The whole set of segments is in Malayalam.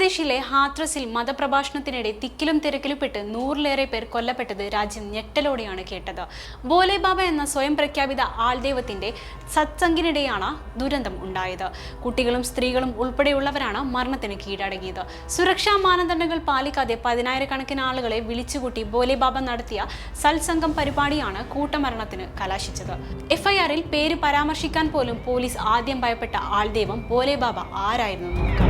ഉത്തർപ്രദേശിലെ ഹാത്രസിൽ മതപ്രഭാഷണത്തിനിടെ തിക്കിലും തിരക്കിലുപ്പെട്ട് നൂറിലേറെ പേർ കൊല്ലപ്പെട്ടത് രാജ്യം ഞെട്ടലോടെയാണ് കേട്ടത്. ബോലെ ബാബ എന്ന സ്വയം പ്രഖ്യാപിത ആൾദൈവത്തിന്റെ സത്സംഗിനിടെയാണ് ദുരന്തം ഉണ്ടായത്. കുട്ടികളും സ്ത്രീകളും ഉൾപ്പെടെയുള്ളവരാണ് മരണത്തിന് കീഴടങ്ങിയത്. സുരക്ഷാ മാനദണ്ഡങ്ങൾ പാലിക്കാതെ പതിനായിരക്കണക്കിന് ആളുകളെ വിളിച്ചുകൂട്ടി ബോലെ ബാബ നടത്തിയ സത്സംഗം പരിപാടിയാണ് കൂട്ടമരണത്തിന് കലാശിച്ചത്. എഫ്ഐആറിൽ പേര് പരാമർശിക്കാൻ പോലും പോലീസ് ആദ്യം ഭയപ്പെട്ട ആൾദൈവം ബോലെ ബാബ ആരായിരുന്നു നോക്കാം.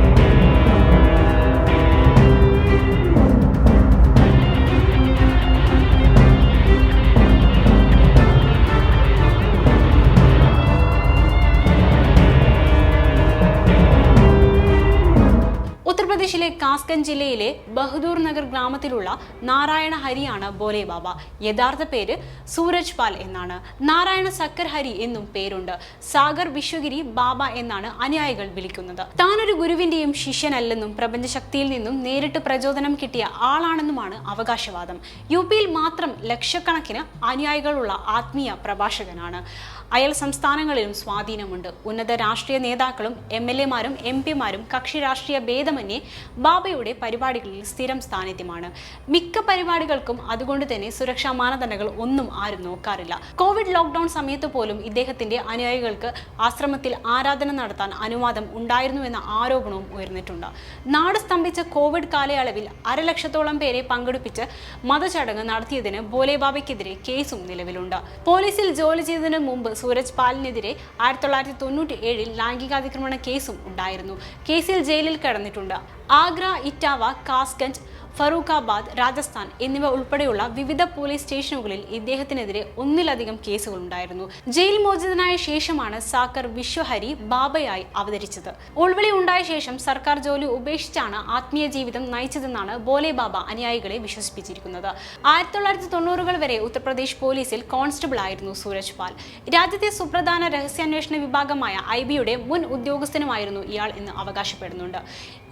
കാസ്കൻ ജില്ലയിലെ ബഹദൂർ നഗർ ഗ്രാമത്തിലുള്ള നാരായണ ഹരിയാണ് ബോലെ ബാബ. യഥാർത്ഥ പേര് സൂരജ് പാൽ എന്നാണ്. നാരായണ സക്കർ ഹരി എന്നും പേരുണ്ട്. സാഗർ വിശ്വഗിരി ബാബ എന്നാണ് അനുയായികൾ വിളിക്കുന്നത്. താനൊരു ഗുരുവിന്റെയും ശിഷ്യനല്ലെന്നും പ്രപഞ്ചശക്തിയിൽ നിന്നും നേരിട്ട് പ്രചോദനം കിട്ടിയ ആളാണെന്നുമാണ് അവകാശവാദം. യു പിയിൽ മാത്രം ലക്ഷക്കണക്കിന് അനുയായികളുള്ള ആത്മീയ പ്രഭാഷകനാണ്. അയൽ സംസ്ഥാനങ്ങളിലും സ്വാധീനമുണ്ട്. ഉന്നത രാഷ്ട്രീയ നേതാക്കളും എം എൽ എമാരും എം പിമാരും കക്ഷി രാഷ്ട്രീയ ഭേദമന്യേ ബാബയുടെ പരിപാടികളിൽ സ്ഥിരം സാന്നിധ്യമാണ് മിക്ക പരിപാടികൾക്കും അതുകൊണ്ട് തന്നെ സുരക്ഷാ മാനദണ്ഡങ്ങൾ ഒന്നും ആരും നോക്കാറില്ല. കോവിഡ് ലോക്ക്ഡൌൺ സമയത്ത് പോലും ഇദ്ദേഹത്തിന്റെ അനുയായികൾക്ക് ആശ്രമത്തിൽ ആരാധന നടത്താൻ അനുവാദം ഉണ്ടായിരുന്നുവെന്ന ആരോപണവും ഉയർന്നിട്ടുണ്ട്. നാട് സ്തംഭിച്ച കോവിഡ് കാലയളവിൽ അരലക്ഷത്തോളം പേരെ പങ്കെടുപ്പിച്ച് മതചടങ്ങ് നടത്തിയതിന് ബോലേബാബയ്ക്കെതിരെ കേസും നിലവിലുണ്ട്. പോലീസിൽ ജോലി ചെയ്തതിനു മുമ്പ് സൂരജ് പാലിനെതിരെ ആയിരത്തി തൊള്ളായിരത്തി തൊണ്ണൂറ്റി ഏഴിൽ ലൈംഗികാതിക്രമണ കേസും ഉണ്ടായിരുന്നു. കേസിൽ ജയിലിൽ കിടന്നിട്ടുണ്ട്. ആഗ്ര ഇറ്റാവ കാസ്ഗഞ്ച് ഫറൂഖാബാദ് രാജസ്ഥാൻ എന്നിവ ഉൾപ്പെടെയുള്ള വിവിധ പോലീസ് സ്റ്റേഷനുകളിൽ ഇദ്ദേഹത്തിനെതിരെ ഒന്നിലധികം കേസുകൾ ഉണ്ടായിരുന്നു ജയിൽ മോചിതനായ ശേഷമാണ് സാക്കർ വിശ്വഹരി ബാബയായി അവതരിച്ചത്. ഉൾവിളി ഉണ്ടായ ശേഷം സർക്കാർ ജോലി ഉപേക്ഷിച്ചാണ് ആത്മീയ ജീവിതം നയിച്ചതെന്നാണ് ബോലെ ബാബ അനുയായികളെ വിശ്വസിപ്പിച്ചിരിക്കുന്നത്. ആയിരത്തി തൊള്ളായിരത്തി തൊണ്ണൂറുകൾ വരെ ഉത്തർപ്രദേശ് പോലീസിൽ കോൺസ്റ്റബിൾ ആയിരുന്നു സൂരജ് പാൽ. രാജ്യത്തെ സുപ്രധാന രഹസ്യാന്വേഷണ വിഭാഗമായ ഐ ബിയുടെ മുൻ ഉദ്യോഗസ്ഥനുമായിരുന്നു ഇയാൾ എന്ന് അവകാശപ്പെടുന്നുണ്ട്.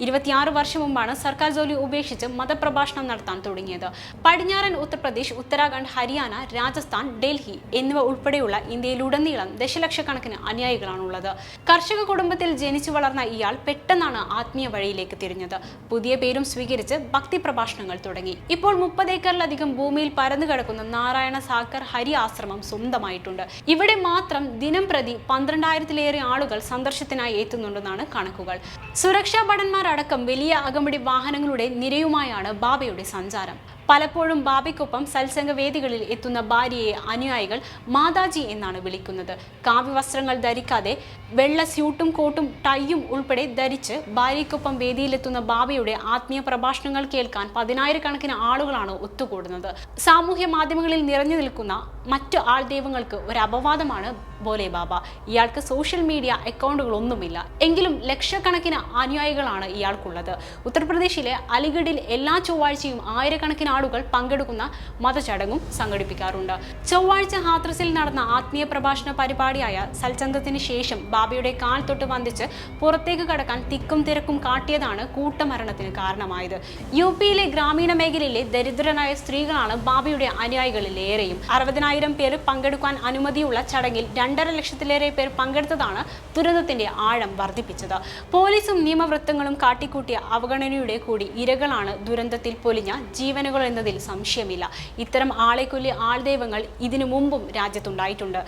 ഇരുപത്തിയാറ് വർഷം മുമ്പാണ് സർക്കാർ ജോലി ഉപേക്ഷിച്ച് മതപ്രഭാഷണം നടത്താൻ തുടങ്ങിയത്. പടിഞ്ഞാറൻ ഉത്തർപ്രദേശ് ഉത്തരാഖണ്ഡ് ഹരിയാന രാജസ്ഥാൻ ഡൽഹി എന്നിവ ഉൾപ്പെടെയുള്ള ഇന്ത്യയിലുടനീളം ദശലക്ഷക്കണക്കിന് അനുയായികളാണുള്ളത്. കർഷക കുടുംബത്തിൽ ജനിച്ചു വളർന്ന ഇയാൾ പെട്ടെന്നാണ് ആത്മീയ വഴിയിലേക്ക് തിരിഞ്ഞത്. പുതിയ പേരും സ്വീകരിച്ച് ഭക്തി പ്രഭാഷണങ്ങൾ തുടങ്ങി. ഇപ്പോൾ മുപ്പത് ഏക്കറിലധികം ഭൂമിയിൽ പരന്നു കിടക്കുന്ന നാരായണ സാക്കർ ഹരി ആശ്രമം സ്വന്തമായിട്ടുണ്ട്. ഇവിടെ മാത്രം ദിനം പ്രതി പന്ത്രണ്ടായിരത്തിലേറെ ആളുകൾ സന്ദർശത്തിനായി എത്തുന്നുണ്ടെന്നാണ് കണക്കുകൾ. സുരക്ഷാ ഭടന്മാരടക്കം വലിയ അകമ്പടി വാഹനങ്ങളുടെ നിരയുമായാണ് ബാബയുടെ സഞ്ചാരം പലപ്പോഴും ബാബയ്ക്കൊപ്പം സത്സംഗ വേദികളിൽ എത്തുന്ന ഭാര്യയെ അനുയായികൾ മാതാജി എന്നാണ് വിളിക്കുന്നത്. കാവ്യവസ്ത്രങ്ങൾ ധരിക്കാതെ വെള്ള സ്യൂട്ടും കോട്ടും ടൈയും ഉൾപ്പെടെ ധരിച്ച് ഭാര്യയ്ക്കൊപ്പം വേദിയിലെത്തുന്ന ബാബയുടെ ആത്മീയ പ്രഭാഷണങ്ങൾ കേൾക്കാൻ പതിനായിരക്കണക്കിന് ആളുകളാണ് ഒത്തുകൂടുന്നത്. സാമൂഹ്യ മാധ്യമങ്ങളിൽ നിറഞ്ഞു നിൽക്കുന്ന മറ്റു ആൾ ദൈവങ്ങൾക്ക് ഒരു അപവാദമാണ് ബോലെ ബാബ. ഇയാൾക്ക് സോഷ്യൽ മീഡിയ അക്കൗണ്ടുകളൊന്നുമില്ല. എങ്കിലും ലക്ഷക്കണക്കിന് അനുയായികളാണ് ഇയാൾക്കുള്ളത്. ഉത്തർപ്രദേശിലെ അലിഗഡിൽ എല്ലാ ചൊവ്വാഴ്ചയും ആയിരക്കണക്കിന് ആളുകൾ പങ്കെടുക്കുന്ന മതചടങ്ങും സംഘടിപ്പിക്കാറുണ്ട്. ചൊവ്വാഴ്ച ഹാത്രസിൽ നടന്ന ആത്മീയ പ്രഭാഷണ പരിപാടിയായ സൽസംഗത്തിന് ശേഷം ബാബയുടെ കാൽ തൊട്ട് വന്ദിച്ച് പുറത്തേക്ക് കടക്കാൻ തിക്കും തിരക്കും കാട്ടിയതാണ് കൂട്ടമരണത്തിന് കാരണമായത്. യു പിയിലെ ഗ്രാമീണ മേഖലയിലെ ദരിദ്രരായ സ്ത്രീകളാണ് ബാബയുടെ അനുയായികളിലേറെയും. അറുപതിനായിരം പേര് പങ്കെടുക്കാൻ അനുമതിയുള്ള ചടങ്ങിൽ രണ്ടര ലക്ഷത്തിലേറെ പേർ പങ്കെടുത്തതാണ് ദുരന്തത്തിന്റെ ആഴം വർദ്ധിപ്പിച്ചത്. പോലീസും നിയമവൃത്തങ്ങളും കാട്ടിക്കൂട്ടിയ അവഗണനയുടെ കൂടി ഇരകളാണ് ദുരന്തത്തിൽ പൊലിഞ്ഞ ജീവനുകൾ എന്നതിൽ സംശയമില്ല. ഇത്തരം ആളെക്കൊല്ലി ആൾദൈവങ്ങൾ ഇതിനു മുമ്പും രാജ്യത്തുണ്ടായിട്ടുണ്ട്.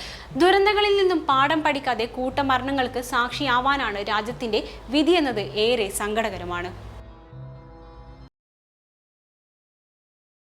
ദുരന്തങ്ങളിൽ നിന്നും പാഠം പഠിക്കാതെ കൂട്ടമരണങ്ങൾക്ക് സാക്ഷിയാവാനാണ് രാജ്യത്തിന്റെ വിധിയെന്നത് ഏറെ സങ്കടകരമാണ്.